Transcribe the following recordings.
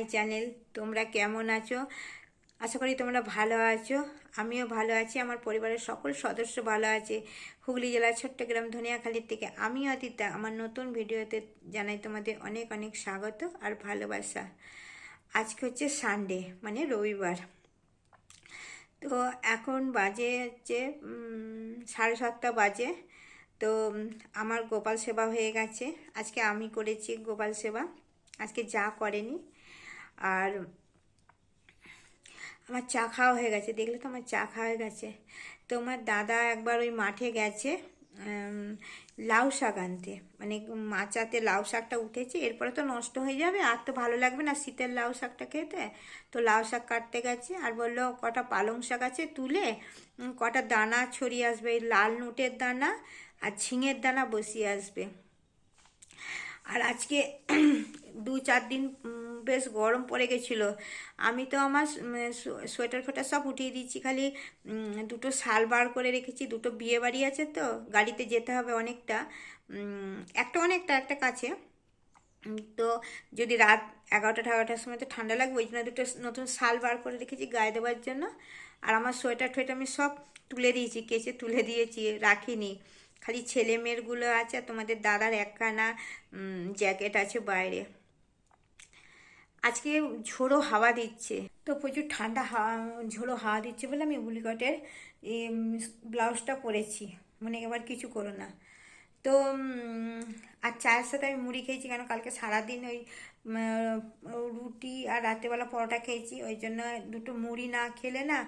My channel. তোমরা কেমন আছো? আশা করি তোমরা ভালো আছো। আমিও ভালো আছি। আমার পরিবারের সকল সদস্য ভালো আছে। হুগলি জেলার চট্টগ্রাম ধনিয়াখালীর থেকে আমি অতীতা আমার নতুন ভিডিওতে জানাই তোমাদের অনেক অনেক স্বাগত আর ভালোবাসা। আজকে হচ্ছে সানডে মানে রবিবার। তো এখন বাজে হচ্ছে সাড়ে সাতটা বাজে। তো আমার গোপাল সেবা হয়ে গেছে। আজকে আমি করেছি গোপাল সেবা। আজকে যা করেনি আর আমার চা খাওয়া হয়ে গেছে। দেখলে তো আমার চা খাওয়া হয়ে গেছে। তো আমার দাদা একবার ওই মাঠে গেছে লাউ শাক আনতে। মানে মাচাতে লাউ শাকটা উঠেছে, এরপরে তো নষ্ট হয়ে যাবে, আর তো ভালো লাগবে না শীতের লাউ শাকটা খেতে। তো লাউ শাক কাটতে গেছে, আর বলল কটা পালং শাক আছে তুলে কটা দানা ছড়িয়ে আসবে লাল নোটের দানা আর ঝিঙের দানা বসিয়ে আসবে। আর আজকে দু চার দিন বেশ গরম পড়ে গেছিল। আমি তো আমার সোয়েটার ফোয়েটার সব উঠিয়ে দিচ্ছি খালি দুটো শাল বার করে রেখেছি, দুটো বিয়ে বাড়ি আছে তো, গাড়িতে যেতে হবে অনেকটা একটা অনেকটা, একটা কাছে। তো যদি রাত এগারোটা এগারোটার সময় তো ঠান্ডা লাগবে, ওই জন্য দুটো নতুন শাল বার করে রেখেছি গায়ে দেওয়ার জন্য। আর আমার সোয়েটার টোয়েটার আমি সব তুলে দিয়েছি, কেচে তুলে দিয়েছি, রাখিনি। খালি ছেলে মেয়েরগুলো আছে তোমাদের দাদার একখানা জ্যাকেট আছে বাইরে। আজকে ঝোড়ো হাওয়া দিচ্ছে। তো প্রচুর ঠান্ডা হাওয়া, ঝোড়ো হাওয়া দিচ্ছে বলে আমি উলিকটের ব্লাউজটা পরেছি। মানে এবার কিছু করো না। তো আর চায়ের সাথে আমি মুড়ি খেয়েছি কেন? কালকে সারাদিন ওই রুটি আর রাত্রেবেলা পরোটা খেয়েছি। ওই জন্য দুটো মুড়ি না খেলে না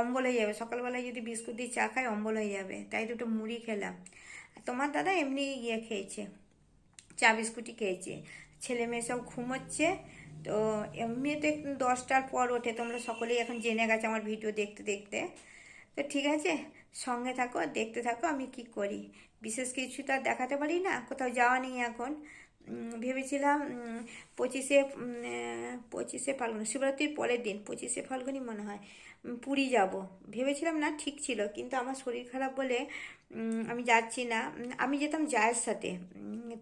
অম্বল হয়ে যাবে। সকালবেলায় যদি বিস্কুট দিয়ে চা খাই, অম্বল হয়ে যাবে। তাই দুটো মুড়ি খেলাম। তোমার দাদা এমনি ইয়ে খেয়েছে, চা বিস্কুটই খেয়েছে। ছেলে মেয়ে সব ঘুমোচ্ছে তো এমনিতে দশটার পর ওঠে। তোমরা সকলেই এখন জেনে গেছে আমার ভিডিও দেখতে দেখতে। তো ঠিক আছে, সঙ্গে থাকো দেখতে থাকো আমি কি করি। বিশেষ কিছু তো আর দেখাতে পারি না, কোথাও যাওয়া নেই এখন। ভেবেছিলাম পঁচিশে পঁচিশে ফাল্গুন, শিবরাত্রির পরের দিন, পঁচিশে ফাল্গুনই মনে হয় পুরী যাব। ভেবেছিলাম না, ঠিক ছিল, কিন্তু আমার শরীর খারাপ বলে আমি যাচ্ছি না। আমি যেতাম জায়ের সাথে।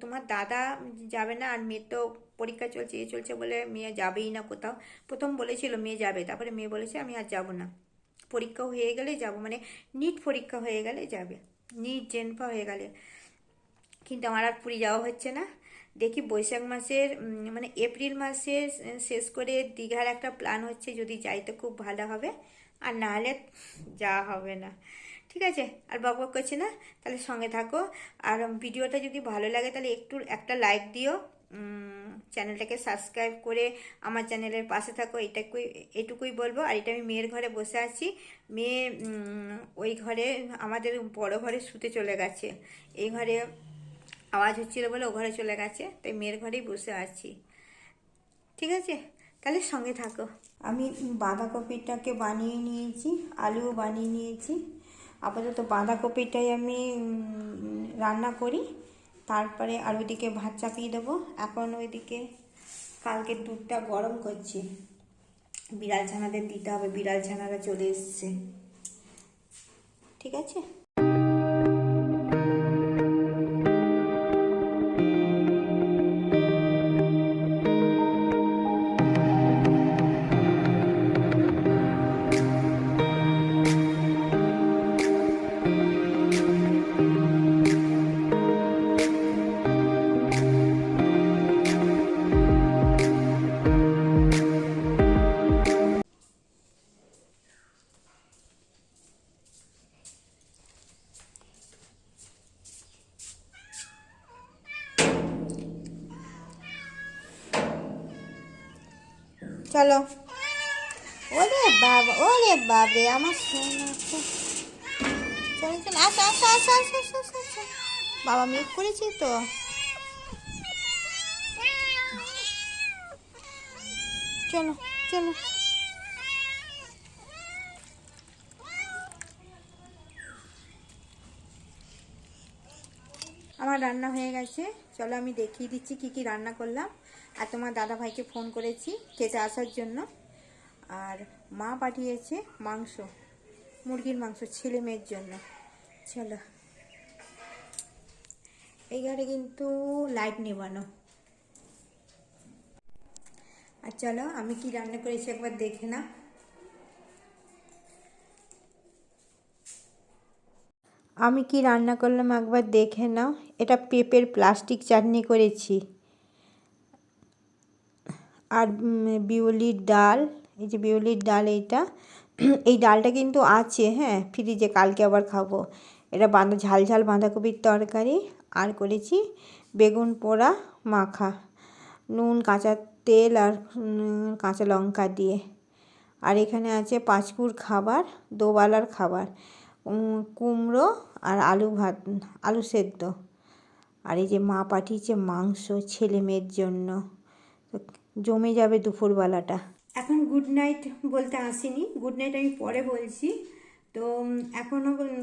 তোমার দাদা যাবে না, আর মেয়ের তো পরীক্ষা চলছে, এ চলছে বলে মেয়ে যাবেই না কোথাও। প্রথম বলেছিল মেয়ে যাবে, তারপরে মেয়ে বলেছে, আমি আর যাব না। পরীক্ষা হয়ে গেলে যাব মানে নিট পরীক্ষা হয়ে গেলে যাবে। নিট, জেনফা হয়ে গেলে। কিন্তু আমার আর পুরী যাওয়া হচ্ছে না। দেখি বৈশাখ মাসের মানে এপ্রিল মাসে শেষ করে দীঘার একটা প্ল্যান হচ্ছে যদি যাই তো খুব ভালো হবে। আর না হলে যাওয়া হবে না। ঠিক আছে? আর বক বক করছি না? তাহলে সঙ্গে থাকো। আর ভিডিওটা যদি ভালো লাগে তাহলে একটু, একটা লাইক দিও। চ্যানেলটাকে সাবস্ক্রাইব করে আমার চ্যানেলের পাশে থাকো। এটাকুই, এটুকুই বলব। আর এটা আমি মেয়ের ঘরে বসে আছি। মেয়ে ওই ঘরে, আমাদের বড় ঘরে শুতে চলে গেছে। এই ঘরে আওয়াজ হচ্ছিল বলে ও ঘরে চলে গেছে, তাই মেয়ের ঘরেই বসে আছি। ঠিক আছে? তাহলে সঙ্গে থাকো। আমি বাঁধাকপিটাকে বানিয়ে নিয়েছি, আলুও বানিয়ে নিয়েছি। আপাতত বাঁধাকপিটাই আমি রান্না করি। তারপরে আর ওইদিকে ভাত চাপিয়ে দেবো। এখন ওইদিকে কালকে দুধটা গরম করছি। বিড়াল ছানাদের দিতে হবে, বিড়াল ছানারা চলে এসছে। ঠিক আছে? চলো। ওরে বাবা ওরে বাবে আমার সোনা। চলো চলো আসো আসো আসো আসো আসো আসো, আসো। বাবা মেঘ করেছি তো। চলো চলো। আমার রান্না হয়ে গেছে। চলো আমি দেখিয়ে দিচ্ছি কি কি রান্না করলাম। আর তোমার দাদা ভাইকে ফোন করেছি খেতে আসার জন্য। আর মা পাঠিয়েছে মাংস, মুরগির মাংস ছেলে মেয়ের জন্য। চলো। এই ঘরে কিন্তু লাইট নেবানো। আর চলো, আমি কি রান্না করেছি একবার দেখে না আমি কি রান্না করলাম একবার দেখে নাও। এটা পেঁপের প্লাস্টিক চাটনি করেছি। আর বিউলির ডাল, এই যে বিউলির ডাল এইটা, এই ডালটা কিন্তু আছে হ্যাঁ ফ্রিজে কালকে আবার খাব। এটা বাঁধা, ঝাল ঝাল বাঁধাকপির তরকারি, আর করেছি বেগুন পোড়া, মাখা, নুন, কাঁচা তেল আর কাঁচা লঙ্কা দিয়ে। আর এখানে আছে পাঁচকুর খাবার, দোবালার খাবার কুমড়ো আর আলু ভাত, আলু সেদ্ধ। আর এই যে মা পাঠিয়েছে মাংস ছেলে মেয়ের জন্য। জমে যাবে দুপুরবেলাটা। এখন গুড নাইট বলতে আসিনি। গুড নাইট আমি পরে বলছি। তো উম, এখন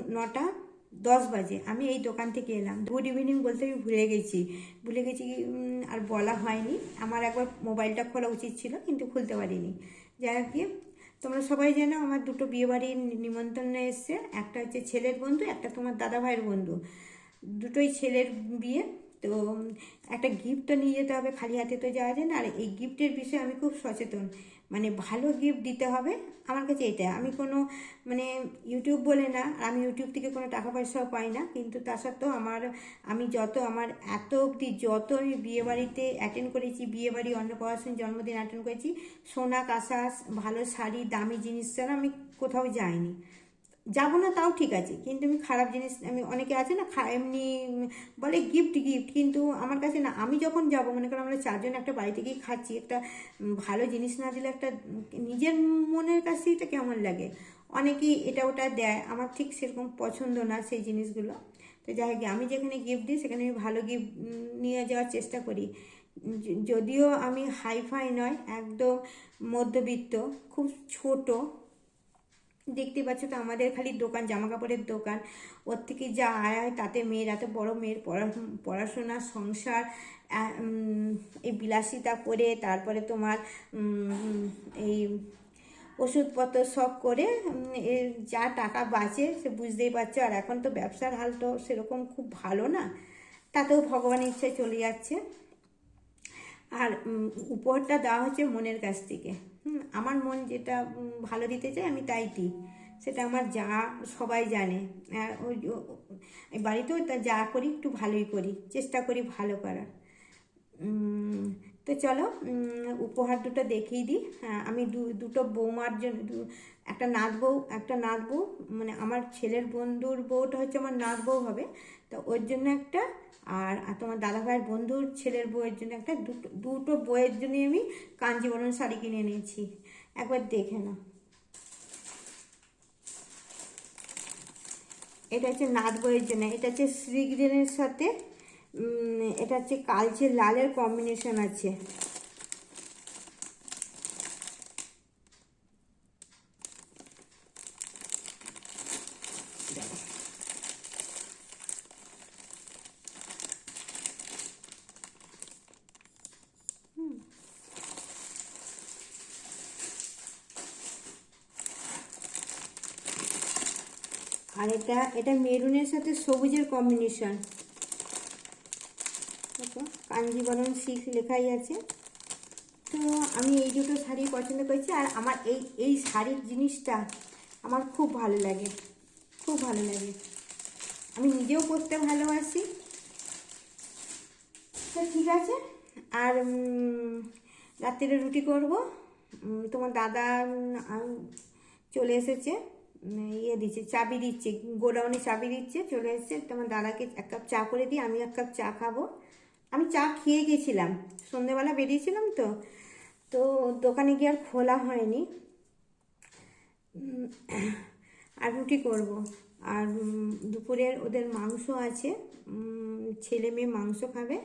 নটা দশ বাজে। আমি এই দোকান থেকে এলাম। গুড ইভিনিং বলতে আমি ভুলে গেছি। ভুলে গেছি আর বলা হয়নি। আমার একবার মোবাইলটা খোলা উচিত ছিল কিন্তু খুলতে পারিনি। যাই হোক তোমরা সবাই জানো আমার দুটো বিয়েবাড়ির নিমন্ত্রণে এসছে। একটা হচ্ছে ছেলের বন্ধু একটা তোমার দাদা ভাইয়ের বন্ধু। দুটোই ছেলের বিয়ে। তো একটা গিফট নিয়ে যেতে হবে খালি হাতে তো যাওয়া যায় না। আর এই গিফটের বিষয়ে আমি খুব সচেতন। মানে ভালো গিফট দিতে হবে আমার কাছে এটা আমি কোনো মানে ইউটিউব বলে না আমি ইউটিউব থেকে কোনো টাকা পয়সাও পাই না। কিন্তু তা সত্ত্বেও আমার, আমি যত, আমার এত অবধি যত আমি বিয়েবাড়িতে অ্যাটেন্ড করেছি বিয়েবাড়ি অন্নপ্রাশন, জন্মদিন অ্যাটেন্ড করেছি, সোনা কাঁসা ভালো শাড়ি, দামি জিনিস ছাড়া আমি কোথাও যাইনি। যাব না, তাও ঠিক আছে। কিন্তু আমি খারাপ জিনিস, আমি অনেকে আছে না এমনি বলে গিফট গিফট কিন্তু আমার কাছে না, আমি যখন যাব, মনে করো আমরা চারজন একটা বাড়ি থেকেই খাচ্ছি, একটা ভালো জিনিস না দিলে একটা নিজের মনের কাছে এটা কেমন লাগে? অনেকেই এটা ওটা দেয়, আমার ঠিক সেরকম পছন্দ না সেই জিনিসগুলো। তো যাই হোক, আমি যেখানে গিফট দিই, সেখানে আমি ভালো গিফট নিয়ে যাওয়ার চেষ্টা করি। যদিও আমি হাইফাই নয়, একদম মধ্যবিত্ত, খুব ছোট দেখতে পাচ্ছ তো আমাদের খালি দোকান জামা কাপড়ের দোকান। ওর থেকে যা আয় হয় তাতে মেয়ের, এত বড় মেয়ের পড়া, পড়াশোনা, সংসার এই বিলাসিতা করে, তারপরে তোমার এই ওষুধপত্র সব করে যা টাকা বাঁচে, সে বুঝতেই পারছ। আর এখন তো ব্যবসার হাল তো সেরকম খুব ভালো না, তাতেও ভগবানের ইচ্ছায় চলে যাচ্ছে। আর উপহারটা দেওয়া হচ্ছে মনের কাছ থেকে। আমার মন যেটা ভালো দিতে চায় আমি তাই দিই। সেটা আমার যা, সবাই জানে। ওই বাড়িতেও যা করি, একটু ভালোই করি। চেষ্টা করি ভালো করার। তো চলো উপহার দুটো দেখিয়ে দিই। হ্যাঁ আমি দুটো বৌমার জন্য একটা নাত বউ, একটা নাত বউ। মানে আমার ছেলের বন্ধুর বউটা হচ্ছে আমার নাত বউ হবে। তো ওর জন্য একটা, আর তোমার দাদা ভাইয়ের বন্ধুর ছেলের বউয়ের জন্য একটা। দুটো দুটো বইয়ের জন্য আমি কাঞ্জিবরণ শাড়ি কিনে নিয়েছি একবার দেখে নাও। এটা হচ্ছে নাথ বইয়ের জন্য। এটা হচ্ছে শ্রীগ্রেনের সাথে এটা হচ্ছে কালচে লালের কম্বিনেশন আছে। আর এটা এটা মেরুনের সাথে সবুজের কম্বিনেশন কাঞ্জিবরণ সিল্ক লেখাই আছে। তো আমি এই দুটো শাড়ি পছন্দ করেছি আর আমার এই এই শাড়ির জিনিসটা আমার খুব ভালো লাগে খুব ভালো লাগে। আমি নিজেও পরতে ভালোবাসি। তো ঠিক আছে আর উম, রাত্রিরে রুটি করব। তোমার দাদা চলে এসেছে ইয়ে দিচ্ছে চাবি দিচ্ছে গোডাউনে চাবি দিচ্ছে চলে এসেছে। তোমার দাদাকে এক কাপ চা করে দিই আমি এক কাপ চা খাব। আমি চা খেয়ে গেছিলাম। সন্ধেবেলা বেরিয়েছিলাম তো তো দোকানে গিয়ে আর খোলা হয়নি। আর রুটি করব। আর দুপুরের ওদের মাংস আছে। ছেলে মেয়ে মাংস খাবে।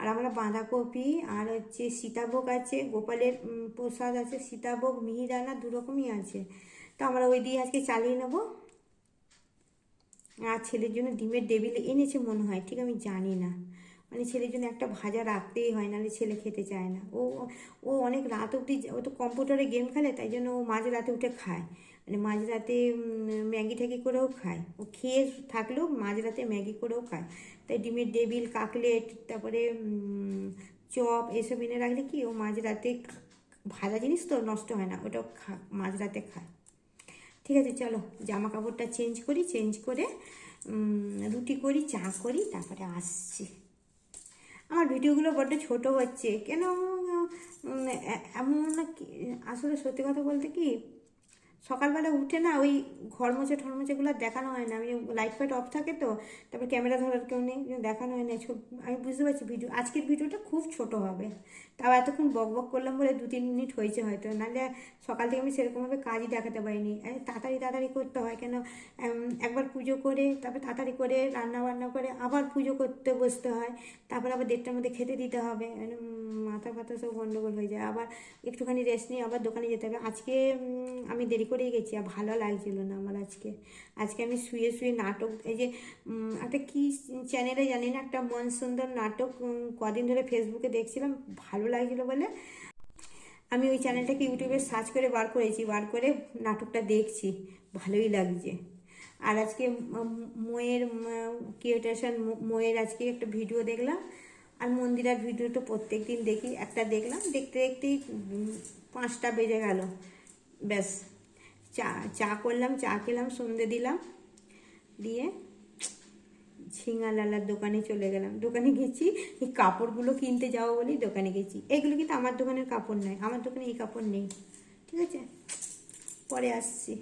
আর আমরা বাঁধাকপি আর হচ্ছে সীতাভোগ আছে, গোপালের প্রসাদ আছে, সীতাভোগ, মিহিদানা দু রকমই আছে। তো আমরা ওই দিয়ে আজকে চালিয়ে নেব। আর ছেলের জন্য ডিমের টেবিল এনেছে মনে হয়, ঠিক আমি জানি না। মানে ছেলের জন্য একটা ভাজা রাখতেই হয়, নাহলে ছেলে খেতে চায় না। ও ও অনেক রাত অবধি ও তো কম্পিউটারে গেম খেলে, তাই জন্য ও মাঝ রাতে উঠে খায়। মানে মাঝ রাতে ম্যাগি ঠ্যাগি করেও খায়। ও খেয়ে থাকলেও মাঝ রাতে ম্যাগি করেও খায়। তাই ডিমের ডেবিল, কাকলেট, তারপরে চপ এসব এনে রাখলে কি, ও মাঝ রাতে ভাজা জিনিস তো নষ্ট হয় না, ওটাও খা মাঝরাতে খায়। ঠিক আছে, চলো জামা কাপড়টা চেঞ্জ করি, চেঞ্জ করে রুটি করি, চা করি, তারপরে আসছি। আমার ভিডিওগুলো বড্ড ছোট হচ্ছে। কেন? এমন আসলে সত্যি কথা বলতে কি সকালবেলা উঠে না ওই ঘর মোছে ঠর দেখানো হয় না। আমি লাইট ফাইট অফ থাকে তো, তারপর ক্যামেরা ধরার কেউ নেই দেখানো হয় না। আমি বুঝতে পারছি ভিডিও আজকের ভিডিওটা খুব ছোট হবে। তাও এতক্ষণ বক বক করলাম বলে দু তিন মিনিট হয়েছে হয়তো, নাহলে সকাল থেকে আমি সেরকমভাবে কাজই দেখাতে পারিনি। তাড়াতাড়ি তাড়াতাড়ি করতে হয় কেন? একবার পুজো করে, তারপর তাড়াতাড়ি করে রান্না বান্না করে আবার পুজো করতে বসতে হয়, তারপর আবার দেড়টার মধ্যে খেতে দিতে হবে। মাথা ফাথা সব গন্ডগোল হয়ে যায়। আবার একটুখানি রেস্ট নিয়ে আবার দোকানে যেতে হবে। আজকে আমি দেরি করেই গেছি আর ভালো লাগছিল না আমার আজকে। আজকে আমি শুয়ে শুয়ে নাটক, এই যে একটা কি চ্যানেলে জানি না, একটা মন সুন্দর নাটক কদিন ধরে ফেসবুকে দেখছিলাম, ভালো লাগছিল বলে। আমি ওই চ্যানেলটাকে ইউটিউবে সার্চ করে বার করেছি, বার করে নাটকটা দেখছি। ভালোই লাগছে। আর আজকে ময়ের ক্রিয়েটেশন ময়ের আজকে একটা ভিডিও দেখলাম। আর মন্দিরার ভিডিও তো প্রত্যেক দিন দেখি, একটা দেখলাম, দেখতে দেখতেই পাঁচটা বেজে গেল। ব্যাস, চা চা করলাম, চা খেলাম, সন্ধে দিলাম, দিয়ে ঝিঙালালার দোকানে চলে গেলাম। দোকানে গেছি, এই কাপড়গুলো কিনতে যাব বলেই দোকানে গেছি। এগুলো কিন্তু আমার দোকানের কাপড় নয়, আমার দোকানে এই কাপড় নেই, ঠিক আছে? পরে আসছি।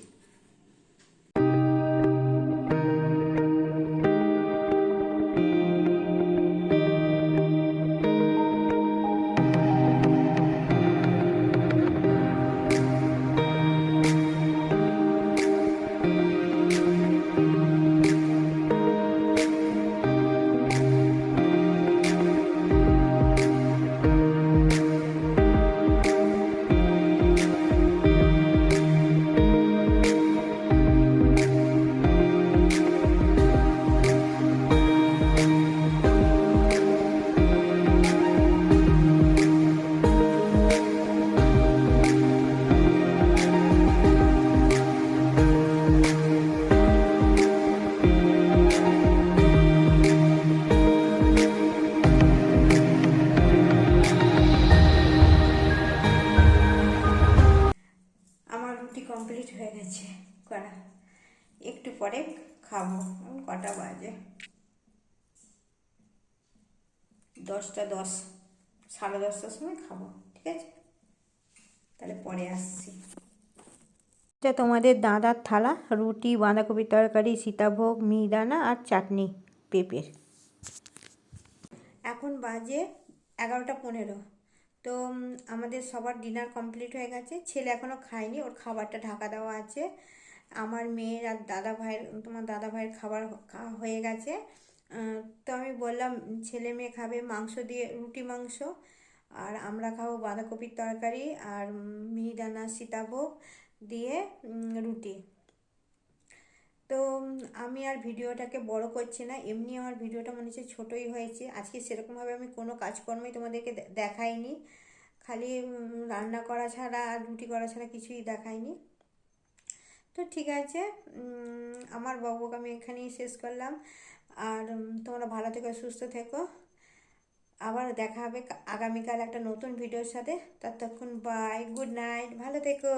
দশটা দশ, সাড়ে দশটার সময় খাব, ঠিক আছে? তাহলে পরে আসছি। এটা তোমাদের দাদার থালা, রুটি, বাঁধাকপির তরকারি, সীতাভোগ, মিহিদানা আর চাটনি, পেঁপের। এখন বাজে এগারোটা পনেরো। তো আমাদের সবার ডিনার কমপ্লিট হয়ে গেছে। ছেলে এখনও খায়নি, ওর খাবারটা ঢাকা দেওয়া আছে। আমার মেয়ের আর দাদা ভাইয়ের, তোমার দাদা ভাইয়ের খাবার হয়ে গেছে। তো আমি বললাম, ছেলে মেয়ে খাবে মাংস দিয়ে রুটি মাংস, আর আমরা খাব বাঁধাকপির তরকারি আর মিহিদানা সীতাভোগ দিয়ে রুটি। তো আমি আর ভিডিওটাকে বড় করছি না, এমনি আমার ভিডিওটা মনে হচ্ছে ছোটোই হয়েছে। আজকে সেরকমভাবে আমি কোনো কাজকর্মই তোমাদেরকে দেখাইনি। খালি রান্না করা ছাড়া আর রুটি করা ছাড়া কিছুই দেখাইনি। তো ঠিক আছে আমার বকবক আমি এখানেই শেষ করলাম। আর তোমরা ভালো থেকো, সুস্থ থেকো। আবার দেখা হবে আগামীকাল একটা নতুন ভিডিওর সাথে। ততক্ষণ বাই গুড নাইট ভালো থেকো।